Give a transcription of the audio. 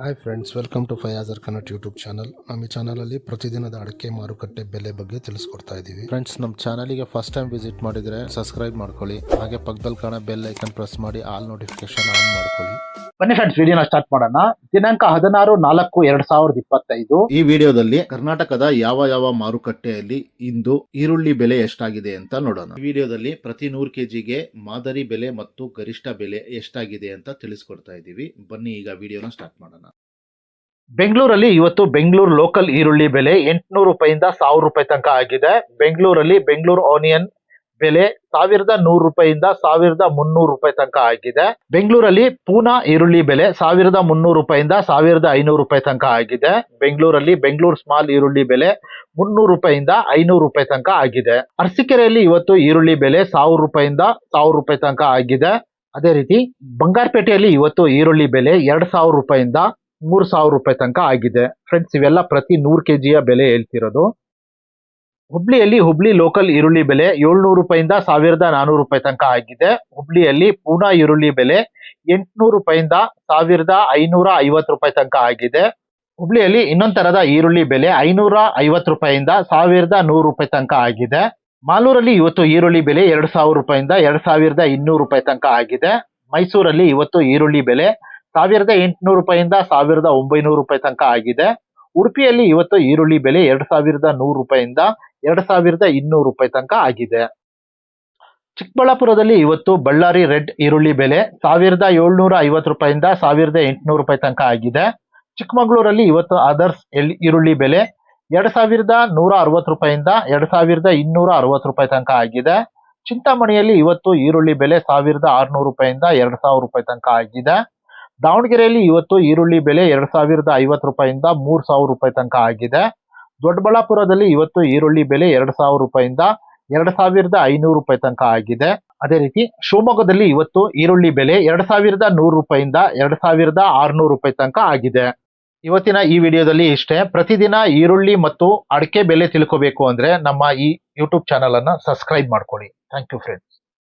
Hi friends welcome to ಫಯಾಜರ್ Kannada YouTube channel ನಮ್ಮ ಈ ಚಾನಲಲ್ಲಿ ಪ್ರತಿದಿನದ ಅಡಿಕೆ ಮಾರುಕಟ್ಟೆ ಬೆಲೆ ಬಗ್ಗೆ ತಿಳಿಸ್ಕೊಡ್ತಾ ಇದ್ದೀವಿ. ಫ್ರೆಂಡ್ಸ್ ನಮ್ಮ ಚಾನಲಿಗೆ ಫಸ್ಟ್ ಟೈಮ್ ವಿಸಿಟ್ ಮಾಡಿದರೆ ಸಬ್ಸ್ಕ್ರೈಬ್ ಮಾಡ್ಕೊಳ್ಳಿ. ಹಾಗೆ ಪಕ್ಕದಲ್ಲಿ ಕಾಣೋ ಬೆಲ್ ಐಕನ್ ಪ್ರೆಸ್ ಮಾಡಿ ಆಲ್ ನೋಟಿಫಿಕೇಶನ್ ಆನ್ ಮಾಡ್ಕೊಳ್ಳಿ. ಬನ್ನಿ ಫ್ರೆಂಡ್ಸ್ ವಿಡಿಯೋನ ಸ್ಟಾರ್ಟ್ ಮಾಡೋಣ. ದಿನಾಂಕ ಹದಿನಾರು ನಾಲ್ಕು ಎರಡ್ ಸಾವಿರದ ಇಪ್ಪತ್ತೈದು. ಈ ವಿಡಿಯೋದಲ್ಲಿ ಕರ್ನಾಟಕದ ಯಾವ ಯಾವ ಮಾರುಕಟ್ಟೆಯಲ್ಲಿ ಇಂದು ಈರುಳ್ಳಿ ಬೆಲೆ ಎಷ್ಟಾಗಿದೆ ಅಂತ ನೋಡೋಣ. ಈ ವಿಡಿಯೋದಲ್ಲಿ ಪ್ರತಿ ನೂರು ಕೆಜಿಗೆ ಮಾದರಿ ಬೆಲೆ ಮತ್ತು ಗರಿಷ್ಠ ಬೆಲೆ ಎಷ್ಟಾಗಿದೆ ಅಂತ ತಿಳಿಸ್ಕೊಡ್ತಾ ಇದ್ದೀವಿ. ಬನ್ನಿ ಈಗ ವಿಡಿಯೋನ ಸ್ಟಾರ್ಟ್ ಮಾಡೋಣ. ಬೆಂಗಳೂರಲ್ಲಿ ಇವತ್ತು ಬೆಂಗಳೂರು ಲೋಕಲ್ ಈರುಳ್ಳಿ ಬೆಲೆ ಎಂಟುನೂರು ರೂಪಾಯಿಂದ ಸಾವಿರ ರೂಪಾಯಿ ತನಕ ಆಗಿದೆ. ಬೆಂಗಳೂರಲ್ಲಿ ಬೆಂಗಳೂರು ಆನಿಯನ್ ಬೆಲೆ ಸಾವಿರದ ನೂರು ರೂಪಾಯಿಂದ ಸಾವಿರದ ಮುನ್ನೂರು ರೂಪಾಯಿ ತನಕ ಆಗಿದೆ. ಬೆಂಗಳೂರಲ್ಲಿ ಪೂನಾ ಈರುಳ್ಳಿ ಬೆಲೆ ಸಾವಿರದ ಮುನ್ನೂರು ರೂಪಾಯಿಂದ ಸಾವಿರದ ಐನೂರು ರೂಪಾಯಿ ತನಕ ಆಗಿದೆ. ಬೆಂಗಳೂರಲ್ಲಿ ಬೆಂಗಳೂರು ಸ್ಮಾಲ್ ಈರುಳ್ಳಿ ಬೆಲೆ ಮುನ್ನೂರು ರೂಪಾಯಿಂದ ಐನೂರು ರೂಪಾಯಿ ತನಕ ಆಗಿದೆ. ಅರಸಿಕೆರೆಯಲ್ಲಿ ಇವತ್ತು ಈರುಳ್ಳಿ ಬೆಲೆ ಸಾವಿರ ರೂಪಾಯಿಂದ ಸಾವಿರ ರೂಪಾಯಿ ತನಕ ಆಗಿದೆ. ಅದೇ ರೀತಿ ಬಂಗಾರಪೇಟೆಯಲ್ಲಿ ಇವತ್ತು ಈರುಳ್ಳಿ ಬೆಲೆ ಎರಡು ಸಾವಿರ ರೂಪಾಯಿಂದ ಮೂರು ಸಾವಿರ ರೂಪಾಯಿ ತನಕ ಆಗಿದೆ. ಫ್ರೆಂಡ್ಸ್ ಇವೆಲ್ಲ ಪ್ರತಿ ನೂರು ಕೆ ಜಿಯ ಬೆಲೆ ಹೇಳ್ತಿರೋದು. ಹುಬ್ಳಿಯಲ್ಲಿ ಹುಬ್ಳಿ ಲೋಕಲ್ ಈರುಳ್ಳಿ ಬೆಲೆ ಏಳ್ನೂರು ರೂಪಾಯಿಂದ ಸಾವಿರದ ನಾನೂರು ರೂಪಾಯಿ ತನಕ ಆಗಿದೆ. ಹುಬ್ಳಿಯಲ್ಲಿ ಪೂನಾ ಈರುಳ್ಳಿ ಬೆಲೆ ಎಂಟುನೂರು ರೂಪಾಯಿಂದ ಸಾವಿರದ ಐನೂರ ಐವತ್ತು ರೂಪಾಯಿ ತನಕ ಆಗಿದೆ. ಹುಬ್ಳಿಯಲ್ಲಿ ಇನ್ನೊಂದ್ ತರದ ಈರುಳ್ಳಿ ಬೆಲೆ ಐನೂರ ಐವತ್ತು ರೂಪಾಯಿಂದ ಸಾವಿರದ ನೂರು ರೂಪಾಯಿ ತನಕ ಆಗಿದೆ. ಮಾಲೂರಲ್ಲಿ ಇವತ್ತು ಈರುಳ್ಳಿ ಬೆಲೆ ಎರಡು ಸಾವಿರ ರೂಪಾಯಿಂದ ಎರಡು ಸಾವಿರದ ಇನ್ನೂರು ರೂಪಾಯಿ ತನಕ ಆಗಿದೆ. ಮೈಸೂರಲ್ಲಿ ಇವತ್ತು ಈರುಳ್ಳಿ ಬೆಲೆ ಸಾವಿರದ ಎಂಟುನೂರು ರೂಪಾಯಿಂದ ಸಾವಿರದ ಒಂಬೈನೂರು ರೂಪಾಯಿ ತನಕ ಆಗಿದೆ. ಉಡುಪಿಯಲ್ಲಿ ಇವತ್ತು ಈರುಳ್ಳಿ ಬೆಲೆ ಎರಡು ಸಾವಿರದ ನೂರು ರೂಪಾಯಿಂದ ಎರಡು ಸಾವಿರದ ಇನ್ನೂರು ರೂಪಾಯಿ ತನಕ ಆಗಿದೆ. ಚಿಕ್ಕಬಳ್ಳಾಪುರದಲ್ಲಿ ಇವತ್ತು ಬಳ್ಳಾರಿ ರೆಡ್ ಈರುಳ್ಳಿ ಬೆಲೆ ಸಾವಿರದ ಏಳ್ನೂರ ಐವತ್ತು ರೂಪಾಯಿಂದ ಸಾವಿರದ ಎಂಟುನೂರು ರೂಪಾಯಿ ತನಕ ಆಗಿದೆ. ಚಿಕ್ಕಮಗಳೂರಲ್ಲಿ ಇವತ್ತು ಅದರ್ಸ್ ಎಲ್ ಈರುಳ್ಳಿ ಬೆಲೆ ಎರಡ್ ಸಾವಿರದ ನೂರ ಅರವತ್ತು ರೂಪಾಯಿಂದ ಎರಡು ಸಾವಿರದ ಇನ್ನೂರ ಅರವತ್ತು ರೂಪಾಯಿ ತನಕ ಆಗಿದೆ. ಚಿಂತಾಮಣಿಯಲ್ಲಿ ಇವತ್ತು ಈರುಳ್ಳಿ ಬೆಲೆ ಸಾವಿರದ ಆರುನೂರು ರೂಪಾಯಿಂದ ಎರಡು ಸಾವಿರ ರೂಪಾಯಿ ತನಕ ಆಗಿದೆ. ದಾವಣಗೆರೆಯಲ್ಲಿ ಇವತ್ತು ಈರುಳ್ಳಿ ಬೆಲೆ ಎರಡ್ ಸಾವಿರದ ಐವತ್ತು ರೂಪಾಯಿಂದ ಮೂರ್ ಸಾವಿರ ರೂಪಾಯಿ ತನಕ ಆಗಿದೆ. ದೊಡ್ಡಬಳ್ಳಾಪುರದಲ್ಲಿ ಇವತ್ತು ಈರುಳ್ಳಿ ಬೆಲೆ ಎರಡ್ ಸಾವಿರ ರೂಪಾಯಿಂದ ಎರಡ್ ಸಾವಿರದ ಐನೂರು ರೂಪಾಯಿ ತನಕ ಆಗಿದೆ. ಅದೇ ರೀತಿ ಶಿವಮೊಗ್ಗದಲ್ಲಿ ಇವತ್ತು ಈರುಳ್ಳಿ ಬೆಲೆ ಎರಡ್ ಸಾವಿರದ ನೂರು ರೂಪಾಯಿಂದ ಎರಡ್ ಸಾವಿರದ ಆರ್ನೂರು ರೂಪಾಯಿ ತನಕ ಆಗಿದೆ. ಇವತ್ತಿನ ಈ ವಿಡಿಯೋದಲ್ಲಿ ಇಷ್ಟೇ, ಪ್ರತಿದಿನ ಈರುಳ್ಳಿ ಮತ್ತು ಅಡಿಕೆ ಬೆಲೆ ತಿಳ್ಕೋಬೇಕು ಅಂದ್ರೆ ನಮ್ಮ ಈ ಯೂಟ್ಯೂಬ್ ಚಾನಲ್ ಅನ್ನ ಸಬ್ಸ್ಕ್ರೈಬ್ ಮಾಡ್ಕೊಳ್ಳಿ. Thank you friend